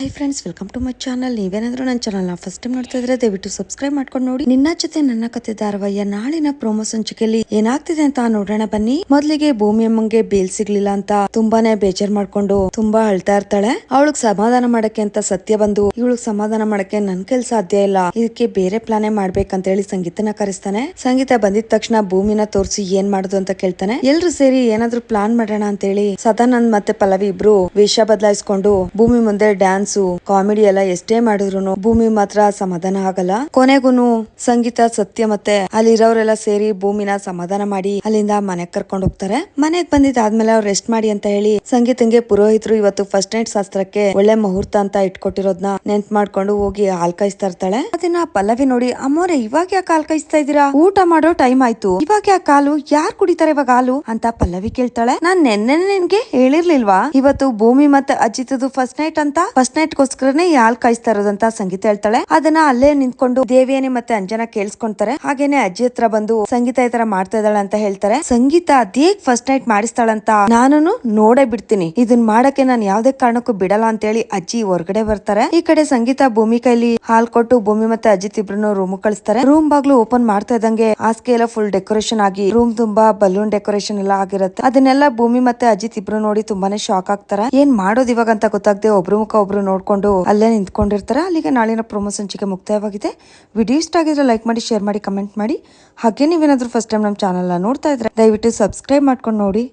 Hi friends welcome to my channel ನೀವೇನಾದ್ರೂ ನನ್ನ ಚಾನಲ್ನ ಫಸ್ಟ್ ಟೈಮ್ ನೋಡ್ತಾ ಇದ್ರೆ ದಯವಿಟ್ಟು ಸಬ್ಸ್ಕ್ರೈಬ್ ಮಾಡ್ಕೊಂಡು ನೋಡಿ. ನಿನ್ನ ಜೊತೆ ನನ್ನ ಕತೆ ಧಾರಾವಾಹಿಯ ನಾಳಿನ ಪ್ರೋಮೋ ಸಂಚಿಕೆಯಲ್ಲಿ ಏನಾಗ್ತಿದೆ ಅಂತ ನೋಡೋಣ ಬನ್ನಿ. ಮೊದ್ಲಿಗೆ ಭೂಮಿ ಅಮ್ಮಂಗೆ ಬೇಲ್ ಸಿಗ್ಲಿಲ್ಲ ಅಂತ ತುಂಬಾನೇ ಬೇಜಾರ್ ಮಾಡ್ಕೊಂಡು ತುಂಬಾ ಅಳ್ತಾ ಇರ್ತಾಳೆ. ಅವಳಗ್ ಸಮಾಧಾನ ಮಾಡಕ್ಕೆ ಅಂತ ಸತ್ಯ ಬಂದು ಇವಳಗ್ ಸಮಾಧಾನ ಮಾಡಕ್ಕೆ ನನ್ ಕೆಲ್ ಸಾಧ್ಯ ಇಲ್ಲ. ಇದಕ್ಕೆ ಬೇರೆ ಪ್ಲಾನೇ ಮಾಡ್ಬೇಕಂತ ಹೇಳಿ ಸಂಗೀತನ ಕರೆಸ್ತಾನೆ. ಸಂಗೀತ ಬಂದಿದ ತಕ್ಷಣ ಭೂಮಿನ ತೋರಿಸಿ ಏನ್ ಮಾಡುದು ಅಂತ ಕೇಳ್ತಾನೆ. ಎಲ್ರು ಸೇರಿ ಏನಾದ್ರೂ ಪ್ಲಾನ್ ಮಾಡೋಣ ಅಂತ ಹೇಳಿ ಸದಾನಂದ್ ಮತ್ತೆ ಪಲ್ಲವಿ ಇಬ್ರು ವೇಷ ಬದಲಾಯಿಸ್ಕೊಂಡು ಭೂಮಿ ಮುಂದೆ ಡ್ಯಾನ್ಸು ಕಾಮಿಡಿ ಎಲ್ಲ ಎಷ್ಟೇ ಮಾಡಿದ್ರು ಭೂಮಿ ಮಾತ್ರ ಸಮಾಧಾನ ಆಗಲ್ಲ. ಕೊನೆಗೂನು ಸಂಗೀತ, ಸತ್ಯ ಮತ್ತೆ ಅಲ್ಲಿರೋರೆಲ್ಲ ಸೇರಿ ಭೂಮಿನ ಸಮಾಧಾನ ಮಾಡಿ ಅಲ್ಲಿಂದ ಮನೆಗ್ ಕರ್ಕೊಂಡು ಹೋಗ್ತಾರೆ. ಮನೆಗ್ ಬಂದಿದ್ದಾದ್ಮೇಲೆ ಅವ್ರು ರೆಸ್ಟ್ ಮಾಡಿ ಅಂತ ಹೇಳಿ ಸಂಗೀತಂಗೆ ಪುರೋಹಿತರು ಇವತ್ತು ಫಸ್ಟ್ ನೈಟ್ ಶಾಸ್ತ್ರಕ್ಕೆ ಒಳ್ಳೆ ಮುಹೂರ್ತ ಅಂತ ಇಟ್ಕೊಟ್ಟಿರೋದ್ನ ನೆನ್ಪ್ ಮಾಡ್ಕೊಂಡು ಹೋಗಿ ಹಾಲ್ ಕಾಯಿಸ್ತಾ ಇರ್ತಾಳೆ. ಅದನ್ನ ಪಲ್ಲವಿ ನೋಡಿ, ಅಮ್ಮೋರೆ, ಇವಾಗ ಯಾಕೆ ಹಾಲ್ ಕಾಯಿಸ್ತಾ ಇದ್ದೀರಾ? ಊಟ ಮಾಡೋ ಟೈಮ್ ಆಯ್ತು. ಇವಾಗ ಯಾಕೆ ಹಾಲು? ಯಾರ್ ಕುಡಿತಾರೆ ಇವಾಗ ಹಾಲು? ಅಂತ ಪಲ್ಲವಿ ಕೇಳ್ತಾಳೆ. ನಾನ್ ನೆನ್ನೆ ನಿನ್ಗೆ ಹೇಳಿರ್ಲಿಲ್ವಾ? ಇವತ್ತು ಭೂಮಿ ಮತ್ತೆ ಅಜಿತದು ಫಸ್ಟ್ ನೈಟ್ ಅಂತ? ಫಸ್ಟ್ ನೈಟ್ ಗೋಸ್ಕರನೇ ಈ ಹಾಲ್ ಕಾಯಿಸ್ತಾ ಇರೋದಂತ ಸಂಗೀತ ಹೇಳ್ತಾಳೆ. ಅದನ್ನ ಅಲ್ಲೇ ನಿಂತ್ಕೊಂಡು ದೇವಿಯನೇ ಮತ್ತೆ ಅಂಜನ ಕೇಳಿಸ್ಕೊಂತಾರೆ. ಹಾಗೇನೆ ಅಜ್ಜಿ ಹತ್ರ ಬಂದು ಸಂಗೀತ ಈ ತರ ಮಾಡ್ತಾ ಇದ್ದಾಳೆ ಅಂತ ಹೇಳ್ತಾರೆ. ಸಂಗೀತ ಅದೇ ಫಸ್ಟ್ ನೈಟ್ ಮಾಡಿಸ್ತಾಳಂತ ನಾನು ನೋಡೇ ಬಿಡ್ತೀನಿ. ಇದನ್ ಮಾಡಕ್ಕೆ ನಾನು ಯಾವ್ದೇ ಕಾರಣಕ್ಕೂ ಬಿಡಲ್ಲ ಅಂತ ಹೇಳಿ ಅಜ್ಜಿ ಹೊರಗಡೆ ಬರ್ತಾರೆ. ಈ ಕಡೆ ಸಂಗೀತ ಭೂಮಿ ಕೈಲಿ ಹಾಲ್ ಕೊಟ್ಟು ಭೂಮಿ ಮತ್ತೆ ಅಜಿತ್ ಇಬ್ರು ರೂಮ್ ಕಳಿಸ್ತಾರೆ. ರೂಮ್ ಬಾಗ್ಲು ಓಪನ್ ಮಾಡ್ತಾ ಇದ್ದಂಗೆ ಹಾಸಿಗೆ ಎಲ್ಲ ಫುಲ್ ಡೆಕೋರೇಷನ್ ಆಗಿ ರೂಮ್ ತುಂಬಾ ಬಲೂನ್ ಡೆಕೋರೇಷನ್ ಎಲ್ಲ ಆಗಿರುತ್ತೆ. ಅದನ್ನೆಲ್ಲ ಭೂಮಿ ಮತ್ತೆ ಅಜಿತ್ ಇಬ್ರು ನೋಡಿ ತುಂಬಾನೇ ಶಾಕ್ ಆಗ್ತಾರೆ. ಏನ್ ಮಾಡೋದು ಇವಾಗ ಅಂತ ಗೊತ್ತಾಗದೆ ಒಬ್ರು ಮುಖ ಒಬ್ರು ನೋಡ್ಕೊಂಡು ಅಲ್ಲೇ ನಿಂತ್ಕೊಂಡಿರ್ತಾರೆ. ಅಲ್ಲಿಗೆ ನಾಳಿನ ಪ್ರೊಮೋ ಸಂಚಿಕೆ ಮುಕ್ತಾಯವಾಗಿದೆ. ವಿಡಿಯೋ ಇಷ್ಟ ಆಗಿದ್ರೆ ಲೈಕ್ ಮಾಡಿ ಶೇರ್ ಮಾಡಿ ಕಮೆಂಟ್ ಮಾಡಿ. ಹಾಗೆ ನೀವೇನಾದ್ರೂ ಫಸ್ಟ್ ಟೈಮ್ ನಮ್ಮ ಚಾನಲ್ನ ನೋಡ್ತಾ ಇದ್ರೆ ದಯವಿಟ್ಟು ಸಬ್ಸ್ಕ್ರೈಬ್ ಮಾಡ್ಕೊಂಡು ನೋಡಿ.